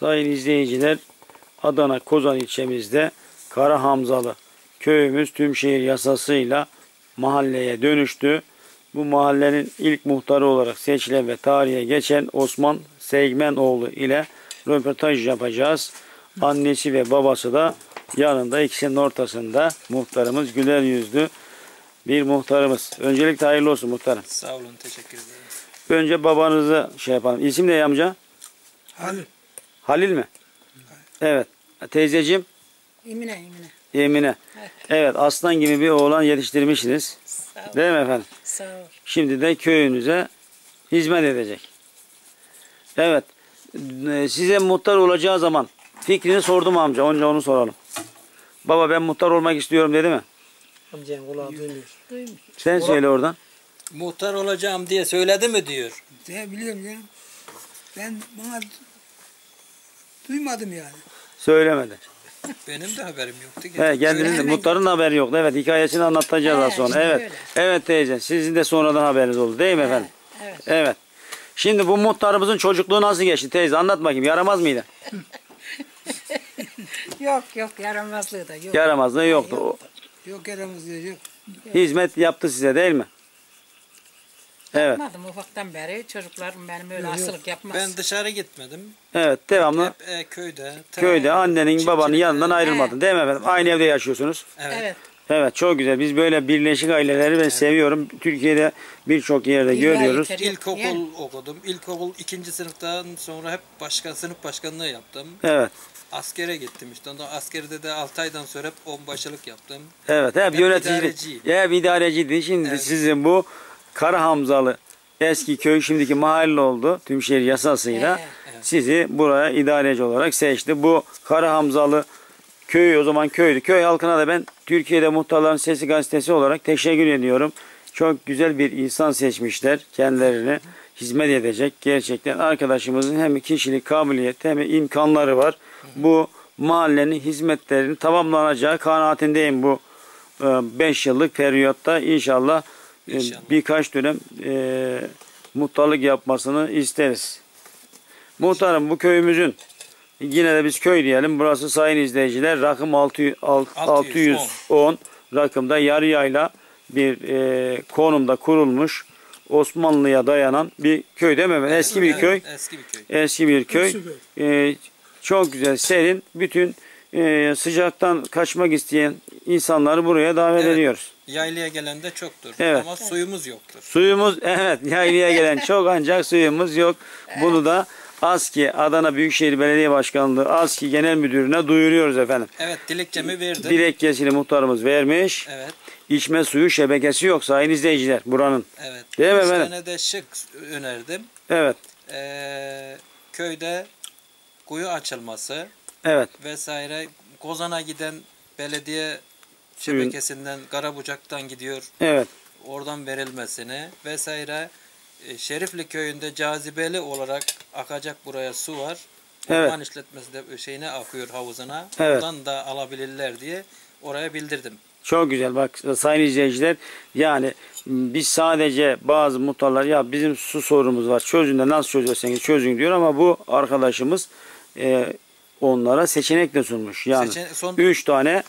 Sayın izleyiciler Adana Kozan ilçemizde Kara Hamzalı köyümüz tüm şehir yasasıyla mahalleye dönüştü. Bu mahallenin ilk muhtarı olarak seçilen ve tarihe geçen Osman Seygmenoğlu ile röportaj yapacağız. Annesi ve babası da yanında ikisinin ortasında muhtarımız güler yüzlü bir muhtarımız. Öncelikle hayırlı olsun muhtarım. Sağ olun, teşekkür ederim. Önce babanızı şey yapalım. İsim ne amca? Halil. Halil mi? Evet. Teyzeciğim Emine Emine. Emine. Evet. Aslan gibi bir oğlan yetiştirmişsiniz. Sağ ol. Değil mi efendim? Sağ ol. Şimdi de köyünüze hizmet edecek. Evet. e, Size muhtar olacağı zaman fikrini sordum amca. Önce onu soralım. Baba ben muhtar olmak istiyorum dedi mi? Amcanın kulağı duymuyor. Duymuş. Sen söyle oradan. Muhtar olacağım diye söyledi mi diyor. Ne biliyorum ya. Ben bana duymadım yani. Söylemedi. Benim de haberim yoktu. He, kendinin de da haberi yoktu. Evet hikayesini anlatacağız He, az sonra. Evet. öyle. Evet teyze. Sizin de sonradan haberiniz oldu değil mi efendim? Evet. Evet. Şimdi bu muhtarımızın çocukluğu nasıl geçti teyze? Anlat bakayım. Yaramaz mıydı? Yok yok yaramazlığı da yok. Yaramazlığı yoktu. O Yok aramızda yok. hizmet yaptı size değil mi? Evet. Yapmadım ufaktan beri çocuklarım benim öyle Yok, asılık yapmaz. Ben dışarı gitmedim. Evet devamlı Hep e, köyde. köyde annenin babanın yanından ayrılmadın değil mi efendim? Aynı evde yaşıyorsunuz. Evet. Evet. Evet çok güzel. Biz böyle birleşik aileleri ben seviyorum. Türkiye'de birçok yerde İlla görüyoruz. yeter- İlkokul Yani. okudum. İlkokul ikinci sınıftan sonra hep başka sınıf başkanlığı yaptım. Evet. Askere gittim işte. Ondan askerde de 6 aydan sonra hep onbaşılık yaptım. Evet hep Hep yönetici. idareciyim. Hep idareciydi. Şimdi Evet. sizin bu Kara Hamzalı eski köy şimdiki mahalle oldu. Tümşehir yasasıyla Evet. Evet. sizi buraya idareci olarak seçti. Bu Kara Hamzalı köy o zaman köydü. Köy halkına da ben Türkiye'de Muhtarların Sesi gazetesi olarak teşekkür ediyorum. Çok güzel bir insan seçmişler kendilerine hizmet edecek. Gerçekten arkadaşımızın hem kişilik kabiliyeti hem imkanları var. Bu mahallenin hizmetlerinin tamamlanacağı kanaatindeyim bu 5 yıllık periyotta inşallah, e, İnşallah. birkaç dönem e, muhtarlık yapmasını isteriz. Muhtarım bu köyümüzün yine de biz köy diyelim. Burası sayın izleyiciler rakım 600, 610. 610 rakımda yarı yayla bir e, konumda kurulmuş Osmanlı'ya dayanan bir köy değil mi? Eski bir köy. Eski bir köy. Eski bir köy. E, çok güzel, serin. Bütün e, sıcaktan kaçmak isteyen insanları buraya davet Evet. ediyoruz. Yaylaya gelen de çoktur. Evet. Ama suyumuz yoktur. Suyumuz evet yaylaya gelen çok ancak suyumuz yok. Bunu da ASKİ Adana Büyükşehir Belediye Başkanlığı ASKİ Genel Müdürü'ne duyuruyoruz efendim. Evet dilekçemi verdim. Dilekçesini muhtarımız vermiş. Evet. İçme suyu şebekesi yok sayın izleyiciler buranın. Evet. Değil mi Üç efendim? tane de şık önerdim. Evet. Ee, köyde kuyu açılması Evet. vesaire. Kozan'a giden belediye Şebekesinden Karabucak'tan gidiyor. Evet. Oradan verilmesini vesaire. E, Şerifli köyünde cazibeli olarak akacak buraya su var. Evet. Orman işletmesi de şeyine akıyor havuzuna. Evet. Oradan da alabilirler diye oraya bildirdim. Çok güzel bak sayın izleyiciler yani biz sadece bazı muhtarlar ya bizim su sorunumuz var çözün de nasıl çözüyorsanız çözün diyor ama bu arkadaşımız e, onlara seçenek de sunmuş. Yani Seçen- son- üç tane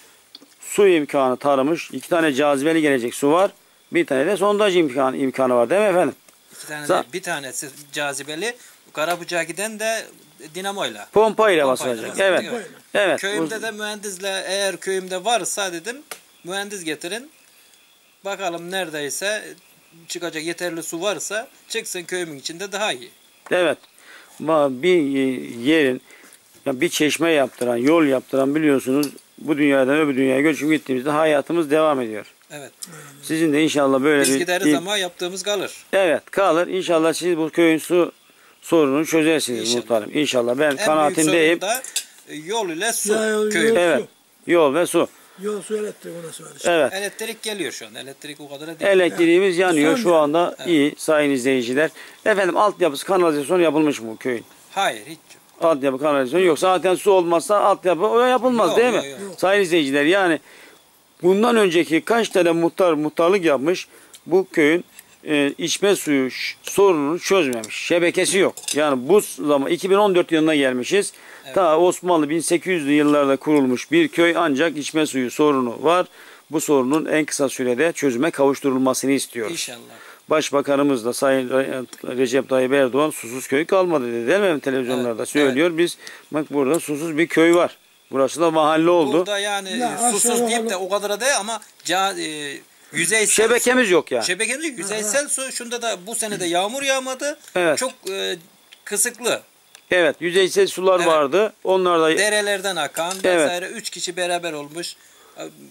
su imkanı tanımış. iki tane cazibeli gelecek su var. Bir tane de sondaj imkanı, imkanı var değil mi efendim? İki tane Sa- bir tanesi cazibeli. Karabucak'a giden de dinamoyla. Pompa ile Pompayla basılacak. basılacak, Evet. evet. Evet. Köyümde de mühendisle eğer köyümde varsa dedim mühendis getirin. Bakalım neredeyse çıkacak yeterli su varsa çıksın köyümün içinde daha iyi. Evet. Bir yerin bir çeşme yaptıran, yol yaptıran biliyorsunuz bu dünyadan öbür dünyaya göçüp gittiğimizde hayatımız devam ediyor. Evet. Sizin de inşallah böyle Biz bir gideriz bir- ama yaptığımız kalır. Evet kalır. İnşallah siz bu köyün su sorununu çözersiniz İnşallah. muhtarım. İnşallah ben En kanaatindeyim. e, yol ile su Ya, yol- köyün. yol- Evet. Yol ve su. Yol su elektrik ona işte. Evet. Elektrik geliyor şu an. Elektrik o kadar da değil. Elektriğimiz yanıyor şu Yanıyor. anda iyi sayın izleyiciler. Efendim altyapısı kanalizasyon yapılmış mı bu köyün? Hayır hiç. Altyapı kanalizasyon yok. Zaten su olmazsa altyapı o yapılmaz Yok, değil mi? yok, yok. Sayın izleyiciler yani bundan önceki kaç tane muhtar muhtarlık yapmış bu köyün e, içme suyu sorununu çözmemiş. Şebekesi yok. Yani bu zaman 2014 yılına gelmişiz. Ta Osmanlı 1800'lü yıllarda kurulmuş bir köy ancak içme suyu sorunu var. Bu sorunun en kısa sürede çözüme kavuşturulmasını istiyoruz. İnşallah. Başbakanımız da Sayın Re- Recep Tayyip Erdoğan susuz köy kalmadı dedi değil mi? Televizyonlarda Evet, söylüyor. Biz bak burada susuz bir köy var. Burası da mahalle oldu. Burada yani Ya, aşağı susuz deyip de o kadar değil ama ca, e, yüzeysel Şebekemiz yok yani. Şebekemiz yok. yüzeysel su şunda da bu sene de yağmur yağmadı. Evet. Çok e, kısıklı. Evet, yüzeysel sular Evet. vardı. Onlar da Derelerden akan Evet. vesaire üç kişi beraber olmuş.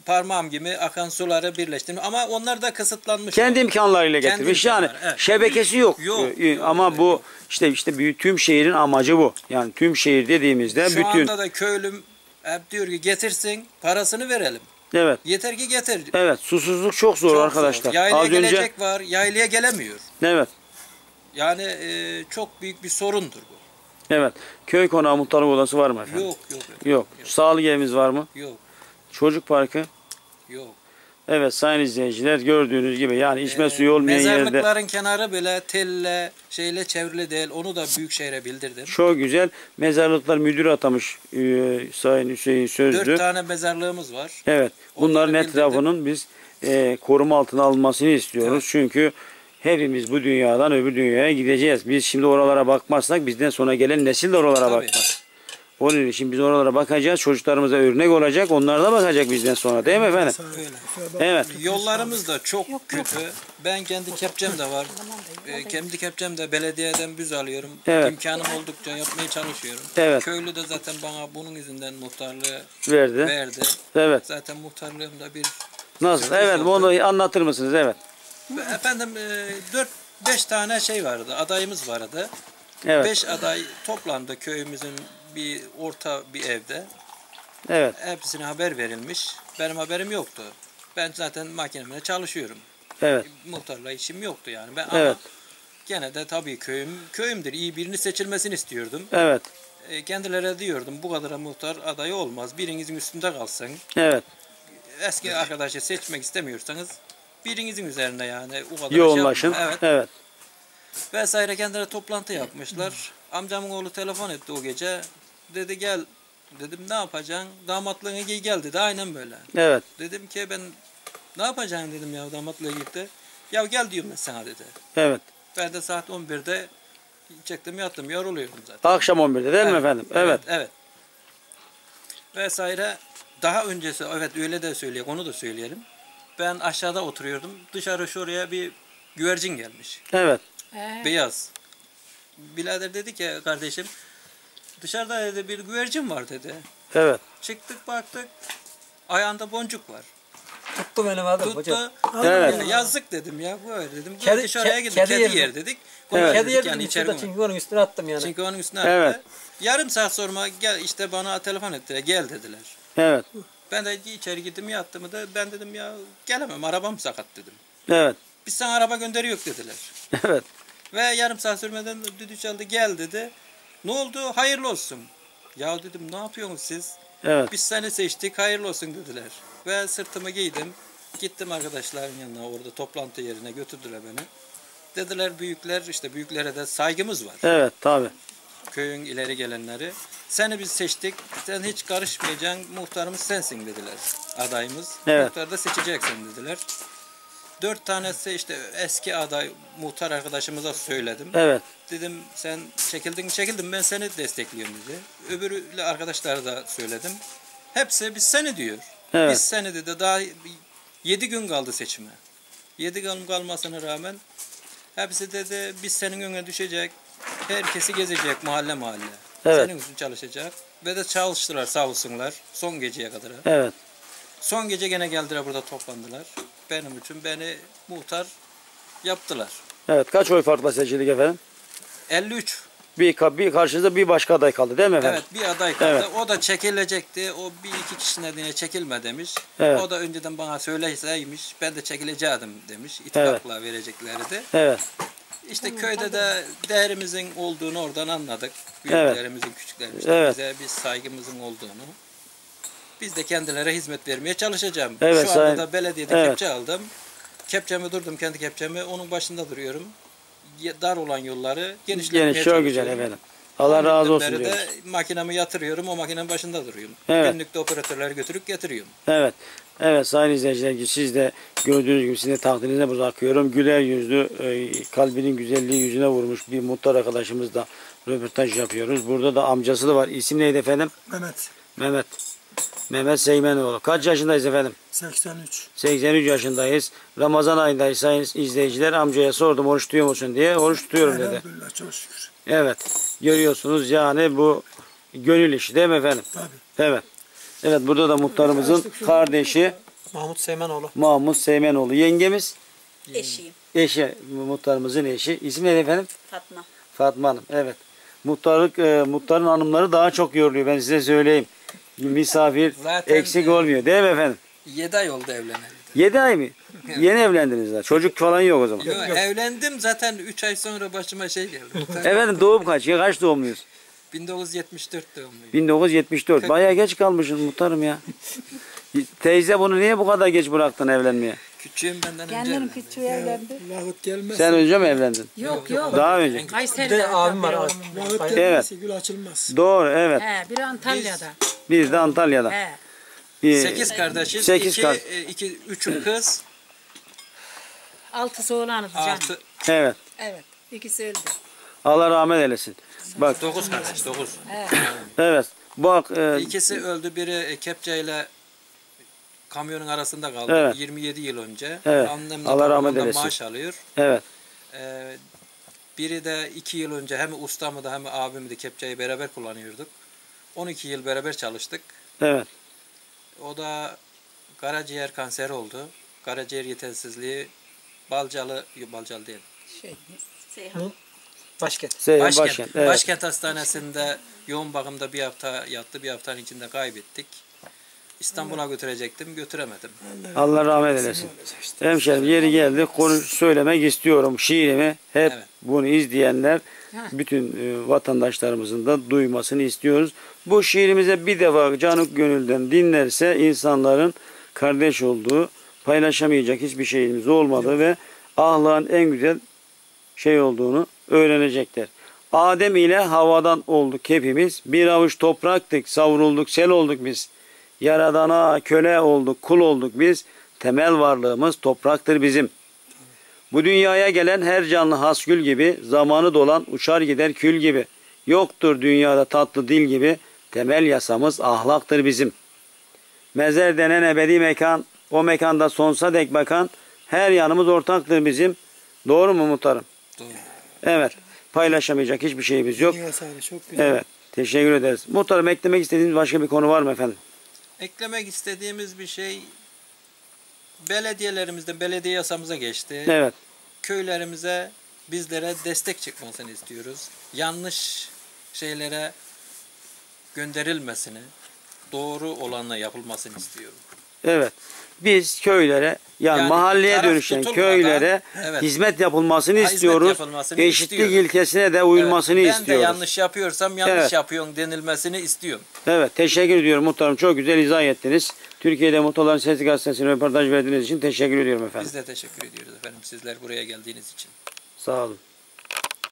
Parmağım gibi akan suları birleştirmiş ama onlar da kısıtlanmış. kendi imkanlarıyla Kendi getirmiş. Yani imkanları, evet. şebekesi yok. Yok, Ee, yok, Ama yok. bu işte işte büyük tüm şehrin amacı bu. Yani tüm şehir dediğimizde Şu bütün anda da köylüm hep diyor ki getirsin parasını verelim. evet. Yeter ki getir. Evet, susuzluk çok zor Çok arkadaşlar. zor. Yaylaya Az önce gelecek var, yaylaya gelemiyor. evet. Yani e, çok büyük bir sorundur bu. Evet. Köy konağı muhtarlık odası var mı efendim? Yok, yok, yok. Yok. Sağlık evimiz var mı? Yok, Çocuk parkı? yok. Evet sayın izleyiciler gördüğünüz gibi yani içme Ee, suyu olmayan yerde Mezarlıkların kenarı bile telle, şeyle çevrili değil. Onu da büyükşehir'e bildirdim. çok güzel mezarlıklar müdürü atamış e, sayın Hüseyin Sözlü. Dört tane mezarlığımız var. Evet. Bunların Onları bildirdim. etrafının biz e, koruma altına alınmasını istiyoruz. Çünkü hepimiz bu dünyadan öbür dünyaya gideceğiz. Biz şimdi oralara bakmazsak bizden sonra gelen nesil de oralara Tabii. bakmaz. Onun için biz oralara bakacağız. Çocuklarımıza örnek olacak. Onlar da bakacak bizden sonra. Değil mi efendim? Evet. Yollarımız da çok kötü. Ben kendi kepçem de var. Ee, kendi kepçem de belediyeden büz alıyorum. Evet. İmkanım oldukça yapmaya çalışıyorum. Evet. Köylü de zaten bana bunun yüzünden muhtarlığı Verdi. verdi. Evet. Zaten muhtarlığımda bir Nasıl? Evet. Onu anlatır mısınız? Evet. efendim 4 5 tane şey vardı. Adayımız vardı. Evet. 5 aday toplandı köyümüzün bir orta bir evde. Evet. Hepsine haber verilmiş. Benim haberim yoktu. Ben zaten makinemle çalışıyorum. Evet. Muhtarla işim yoktu yani. Ben Evet. ama gene de tabii köyüm köyümdür. İyi birini seçilmesini istiyordum. Evet. E, kendilerine diyordum bu kadar muhtar adayı olmaz. Birinizin üstünde kalsın. Evet. Eski arkadaşı seçmek istemiyorsanız birinizin üzerinde yani o kadar şey Yoğunlaşın. yapma. Evet. Evet. Vesaire kendileri toplantı yapmışlar. Amcamın oğlu telefon etti o gece. Dedi gel. Dedim ne yapacaksın? Damatlığını giy gel dedi. Aynen böyle. Evet. Dedim ki ben ne yapacaksın dedim ya damatlığa gitti. Ya gel diyorum ben sana dedi. Evet. Ben de saat 11'de çektim yattım yoruluyorum zaten. Akşam 11'de değil mi efendim? Evet. Evet. Vesaire. Daha öncesi evet öyle de söyleyek onu da söyleyelim. Ben aşağıda oturuyordum. Dışarı şuraya bir güvercin gelmiş. Evet. He. Beyaz. Birader dedi ki kardeşim dışarıda dedi bir güvercin var dedi. Evet. Çıktık baktık ayağında boncuk var. Tuttu benim adım Tuttu. Evet. Ya, yazık dedim ya böyle dedim. Kedi- dışarıya ke- gidip kedi kedi, yeri- yer dedik. Evet. Kedi Dedik yedim içeri çünkü onun üstüne attım yani. Çünkü onun üstüne Evet. attı. Yarım saat sonra gel işte bana telefon ettiler gel dediler. Evet. Ben de içeri gittim yattım da ben dedim ya gelemem arabam sakat dedim. Evet. Biz sana araba gönderiyor dediler. Evet. Ve yarım saat sürmeden düdüğü çaldı gel dedi. Ne oldu? Hayırlı olsun. Ya dedim ne yapıyorsunuz siz? Evet. Biz seni seçtik hayırlı olsun dediler. Ve sırtımı giydim. Gittim arkadaşların yanına orada toplantı yerine götürdüler beni. Dediler büyükler işte büyüklere de saygımız var. Evet. Tabi. Köyün ileri gelenleri. Seni biz seçtik. Sen hiç karışmayacaksın. Muhtarımız sensin dediler. Adayımız. Evet. Muhtarı da seçeceksin dediler. Dört tanesi işte eski aday muhtar arkadaşımıza söyledim. Evet. Dedim sen çekildin çekildim ben seni destekliyorum dedi. Öbürü arkadaşlara da söyledim. Hepsi biz seni diyor. Evet. Biz seni dedi daha 7 gün kaldı seçime. 7 gün kalmasına rağmen hepsi dedi biz senin önüne düşecek. Herkesi gezecek mahalle mahalle. Evet. Senin için çalışacak. Ve de çalıştılar sağ olsunlar son geceye kadar. Evet. Son gece gene geldiler burada toplandılar. Benim için beni muhtar yaptılar. Evet. Kaç oy farkla seçildik efendim? 53 Bir, bir karşınızda bir başka aday kaldı değil mi efendim? Evet bir aday kaldı. Evet. O da çekilecekti. O bir iki kişi nedeniyle çekilme demiş. Evet. O da önceden bana söyleseymiş ben de çekileceğim demiş. İttifakla vereceklerdi. Evet. İşte köyde de değerimizin olduğunu oradan anladık. Büyüklerimizin, küçüklerimizin Evet. bize bir saygımızın olduğunu. Biz de kendilere hizmet vermeye çalışacağım. Evet, Şu anda sayın- da belediyede Evet. kepçe aldım. kepçemi durdum kendi kepçemi onun başında duruyorum. Dar olan yolları genişletmeye Geniş çok güzel efendim. Allah razı olsun diyoruz. makinemi yatırıyorum o makinenin başında duruyorum. Evet. Günlükte operatörleri götürüp getiriyorum. Evet. Evet sayın izleyiciler siz de gördüğünüz gibi sizin de takdirinize bırakıyorum. Güler yüzlü, e, kalbinin güzelliği yüzüne vurmuş bir muhtar arkadaşımızla röportaj yapıyoruz. Burada da amcası da var. İsim neydi efendim? Mehmet Mehmet. Mehmet Seymenoğlu. Kaç yaşındayız efendim? 83. 83 yaşındayız. Ramazan ayındayız sayın izleyiciler. Amcaya sordum oruç tutuyor musun diye. Oruç tutuyorum dedi. Elhamdülillah çok şükür. Evet. Görüyorsunuz yani bu gönül işi değil mi efendim? Tabii. Evet. Evet burada da muhtarımızın kardeşi Mahmut Seymanoğlu. Mahmut Seymenoğlu. Yengemiz Eşiyim eşi, muhtarımızın eşi. İsmi neydi efendim? Fatma. Fatma Hanım. Evet. Muhtarlık, e, muhtarın hanımları daha çok yoruluyor ben size söyleyeyim. Misafir Zaten, eksik e, olmuyor değil mi efendim? 7 ay oldu evleneli. 7 ay mı? Yeni evlendiniz daha. Çocuk falan yok o zaman. Yo, evlendim zaten 3 ay sonra başıma şey geldi. Efendim doğum kaç? Ya kaç doğumluyuz? 1974 doğumluyum. 1974. Bayağı geç kalmışsın muhtarım ya. Teyze bunu niye bu kadar geç bıraktın evlenmeye? Küçüğüm benden önce Kendinin evlendim. küçüğü evlendi. Vakit gelmez. Sen önce mi evlendin? Yok yok. Daha önce. Kayseri'de de abim var. var. Vakit gelmezse gül açılmaz. Doğru evet. He, biri Antalya'da. Bir de Antalya'da. He. Bir, 8 kardeşiz. Sekiz 2 kardeş. 2 3'üm kız. Altısı oğlanız canım. 6 Evet. Evet. İkisi öldü. Allah rahmet eylesin. Bak 9 kardeş 9. evet. Bak e, İkisi öldü biri e, kepçeyle kamyonun arasında kaldı. Evet. 27 yıl önce. Evet. Annem de Allah rahmet eylesin. maaş alıyor. evet. Ee, biri de 2 yıl önce hem ustamı da hem abimi de kepçeyi beraber kullanıyorduk. 12 yıl beraber çalıştık. Evet. O da karaciğer kanseri oldu. Karaciğer yetersizliği Balcalı, Balcalı değil. Şey, Seyhan. Başkent. Seyhan Başkent, Başkent. Evet. Başkent Hastanesi'nde yoğun bakımda bir hafta yattı. Bir haftanın içinde kaybettik. İstanbul'a götürecektim, götüremedim. Allah rahmet eylesin. Hemşerim yeri geldi. Konuş söylemek istiyorum şiirimi. Hep Evet. bunu izleyenler bütün e, vatandaşlarımızın da duymasını istiyoruz. Bu şiirimize bir defa canık gönülden dinlerse insanların kardeş olduğu, paylaşamayacak hiçbir şeyimiz olmadığı ve ahlakın en güzel şey olduğunu öğrenecekler. Adem ile havadan olduk hepimiz. Bir avuç topraktık, savrulduk, sel olduk biz. Yaradana köle olduk, kul olduk biz. Temel varlığımız topraktır bizim. Bu dünyaya gelen her canlı hasgül gibi, zamanı dolan uçar gider kül gibi. Yoktur dünyada tatlı dil gibi, temel yasamız ahlaktır bizim. Mezer denen ebedi mekan, o mekanda sonsa dek bakan, her yanımız ortaktır bizim. Doğru mu muhtarım? Doğru. Evet. Paylaşamayacak hiçbir şeyimiz yok. Dünya çok güzel. Evet. Teşekkür ederiz. Muhtarım eklemek istediğiniz başka bir konu var mı efendim? Eklemek istediğimiz bir şey belediyelerimizde belediye yasamıza geçti. Evet. Köylerimize bizlere destek çıkmasını istiyoruz. Yanlış şeylere gönderilmesini, doğru olanla yapılmasını istiyorum. Evet. Biz köylere yani, Yani mahalleye dönüşen köylere Evet. hizmet yapılmasını Ha, hizmet istiyoruz. yapılmasını Eşitlik istiyoruz. ilkesine de uyulmasını Evet, ben istiyoruz. de yanlış yapıyorsam yanlış Evet. yapıyorsun denilmesini istiyorum. Evet. Teşekkür ediyorum muhtarım. Çok güzel izah ettiniz. Türkiye'de Muhtarların Sesi Gazetesi'ne röportaj verdiğiniz için teşekkür ediyorum efendim. Biz de teşekkür ediyoruz efendim sizler buraya geldiğiniz için. Sağ olun.